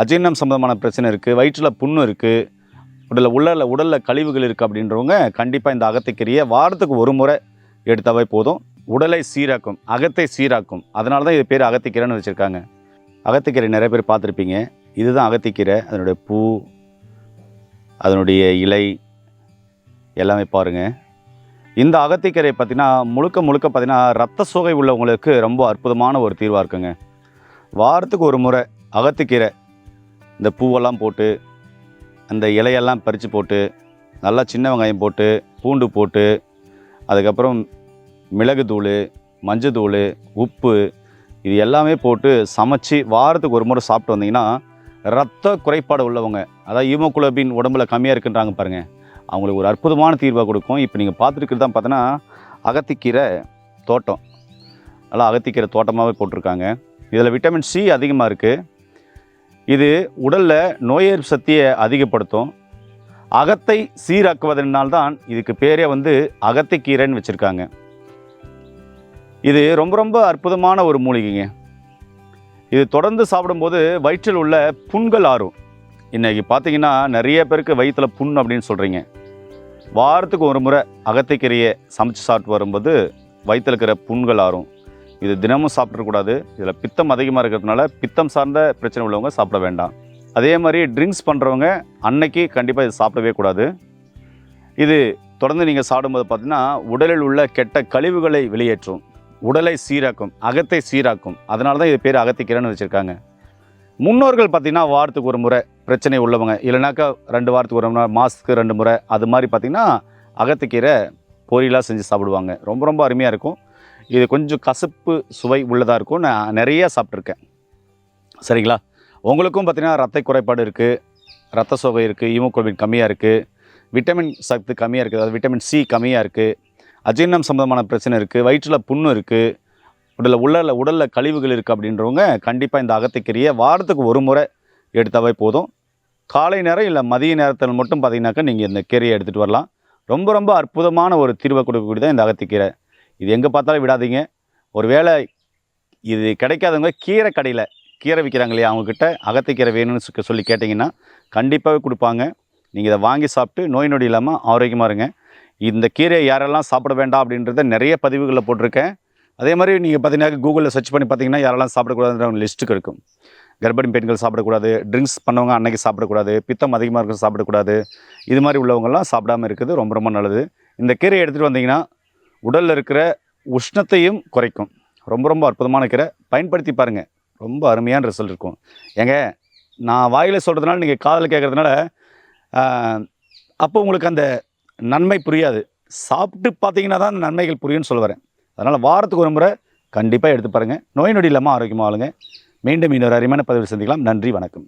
அஜீர்ணம் சம்மந்தமான பிரச்சனை இருக்குது வயிற்றில் புண்ணு இருக்குது உடலில் உள்ள உடலில் கழிவுகள் இருக்குது அப்படின்றவங்க கண்டிப்பாக இந்த அகத்திக்கீரையை வாரத்துக்கு ஒரு முறை எடுத்தாவே போதும். உடலை சீராக்கும் அகத்தை சீராக்கும். அதனால தான் இது பேர் அகத்திக்கீரைன்னு வச்சுருக்காங்க. அகத்திக்கீரை நிறைய பேர் பார்த்துருப்பீங்க. இதுதான் அகத்திக்கீரை. அதனுடைய பூ அதனுடைய இலை எல்லாமே பாருங்கள் இந்த அகத்திக்கீரை பார்த்திங்கன்னா முழுக்க முழுக்க பார்த்திங்கன்னா ரத்த சோகை உள்ளவங்களுக்கு ரொம்ப அற்புதமான ஒரு தீர்வாக இருக்குங்க. வாரத்துக்கு ஒரு முறை அகத்திக்கீரை இந்த பூவெல்லாம் போட்டு அந்த இலையெல்லாம் பறித்து போட்டு நல்லா சின்ன வெங்காயம் போட்டு பூண்டு போட்டு அதுக்கப்புறம் மிளகுத்தூள் மஞ்சத்தூள் உப்பு இது எல்லாமே போட்டு சமைச்சு வாரத்துக்கு ஒரு முறை சாப்பிட்டு வந்தீங்கன்னா ரத்த குறைபாடு உள்ளவங்க அதாவது ஹீமோகுளோபின் உடம்புல கம்மியாக இருக்குன்றாங்க பாருங்கள் அவங்களுக்கு ஒரு அற்புதமான தீர்வாக கொடுக்கும். இப்போ நீங்கள் பார்த்துருக்கிறது தான் பார்த்தோன்னா அகத்திக்கீரை தோட்டம். நல்லா அகத்திக்கீரை தோட்டமாகவே போட்டிருக்காங்க. இதில் விட்டமின் சி அதிகமாக இருக்குது இது உடலில் நோயெதிர்ப்பு சக்தியை அதிகப்படுத்தும். அகத்தை சீராக்குவதனால்தான் இதுக்கு பேரே வந்து அகத்திக்கீரைன்னு வச்சுருக்காங்க. இது ரொம்ப ரொம்ப அற்புதமான ஒரு மூலிகைங்க. இது தொடர்ந்து சாப்பிடும்போது வயிற்றில் உள்ள புண்கள் ஆறும். இன்றைக்கி பார்த்தீங்கன்னா நிறைய பேருக்கு வயிற்றில் புண் அப்படின்னு சொல்கிறீங்க வாரத்துக்கு ஒரு முறை அகத்திக்கீரையை சமைச்சு சாப்பிட்டு வரும்போது வயிற்றில் இருக்கிற புண்கள் ஆறும். இது தினமும் சாப்பிடக்கூடாது. இதில் பித்தம் அதிகமாக இருக்கிறதுனால பித்தம் சார்ந்த பிரச்சனை உள்ளவங்க சாப்பிட வேண்டாம். அதே மாதிரி ட்ரிங்க்ஸ் பண்ணுறவங்க அன்னைக்கு கண்டிப்பாக இது சாப்பிடவே கூடாது. இது தொடர்ந்து நீங்கள் சாப்பிடும்போது பார்த்தீங்கன்னா உடலில் உள்ள கெட்ட கழிவுகளை வெளியேற்றும். உடலை சீராக்கும் அகத்தை சீராக்கும். அதனால தான் இது பேர் அகத்திக்கீரைன்னு வச்சுருக்காங்க. முன்னோர்கள் பார்த்திங்கன்னா வாரத்துக்கு ஒரு முறை பிரச்சனை உள்ளவங்க. இல்லைனாக்கா ரெண்டு வாரத்துக்கு ஒரு முறை மாதத்துக்கு ரெண்டு முறை. அது மாதிரி பார்த்திங்கன்னா அகத்துக்கீரை பொரியலாக செஞ்சு சாப்பிடுவாங்க. ரொம்ப ரொம்ப அருமையாக இருக்கும். இது கொஞ்சம் கசப்பு சுவை உள்ளதாக இருக்கும். நான் நிறைய சாப்பிட்ருக்கேன் சரிங்களா? உங்களுக்கும் பார்த்திங்கன்னா ரத்த குறைபாடு இருக்குது ரத்த சோகை இருக்குது ஹீமோகுளோபின் கம்மியாக இருக்குது விட்டமின் சத்து கம்மியாக இருக்குது அதாவது விட்டமின் சி கம்மியாக இருக்குது அஜீர்ணம் சம்மந்தமான பிரச்சனை இருக்குது வயிற்றில் புண்ணு இருக்குது உடலில் உடலில் உடலில் கழிவுகள் இருக்குது அப்படின்றவங்க கண்டிப்பாக இந்த அகத்திக்கீரையை வாரத்துக்கு ஒரு முறை எடுத்தாவே போதும். காலை நேரம் இல்லை மதிய நேரத்தில் மட்டும் பார்த்திங்கனாக்கா நீங்கள் இந்த கீரையை எடுத்துகிட்டு வரலாம். ரொம்ப ரொம்ப அற்புதமான ஒரு தீர்வை கொடுக்கக்கூடியதான் இந்த அகத்திக்கீரை. இது எங்கே பார்த்தாலும் விடாதீங்க. ஒரு வேளை இது கிடைக்காதவங்க கீரை கடையில் கீரை விற்கிறாங்க இல்லையா அவங்கக்கிட்ட அகத்திக்கீரை வேணும்னு சொ- சொல்லி கேட்டிங்கன்னா கண்டிப்பாகவே கொடுப்பாங்க. நீங்கள் இதை வாங்கி சாப்பிட்டு நோய் நொடி இல்லாமல் ஆரோக்கியமாக இருங்க. இந்த கீரையை யாரெல்லாம் சாப்பிட வேண்டாம் அப்படின்றத நிறைய பதிவுகளில் போட்டிருக்கேன். அதே மாதிரி நீங்கள் பார்த்தீங்கன்னா கூகுளில் சர்ச் பண்ணி பார்த்தீங்கன்னா யாரெல்லாம் சாப்பிடக்கூடாதுன்ற லிஸ்ட்டுக்கு இருக்கும். கர்ப்பிணி பெண்கள் சாப்பிடக்கூடாது ட்ரிங்க்ஸ் பண்ணவங்க அன்னைக்கு சாப்பிடக்கூடாது பித்தம் அதிகமாக இருக்க சாப்பிடக்கூடாது. இது மாதிரி உள்ளவங்கள்லாம் சாப்பிடாம இருக்குது ரொம்ப ரொம்ப நல்லது. இந்த கீரையை எடுத்துகிட்டு வந்தீங்கன்னா உடலில் இருக்கிற உஷ்ணத்தையும் குறைக்கும். ரொம்ப ரொம்ப அற்புதமான கீரை. பயன்படுத்தி பாருங்கள் ரொம்ப அருமையான ரிசல்ட் இருக்கும். ஏங்க நான் வாயில் சொல்கிறதுனால நீங்கள் காதில் கேட்குறதுனால அப்போ உங்களுக்கு அந்த நன்மை புரியாது. சாப்பிட்டு பார்த்தீங்கன்னா தான் அந்த நன்மைகள் புரியும்னு சொல்ல வரேன் அதனால் வாரத்துக்கு ஒரு முறை கண்டிப்பாக எடுத்து பாருங்கள் நோய் நொடி இல்லாமல் ஆரோக்கியமாக ஆளுங்க மீண்டும் இன்னொரு அருமையான பதிவு சந்திக்கலாம். நன்றி வணக்கம்.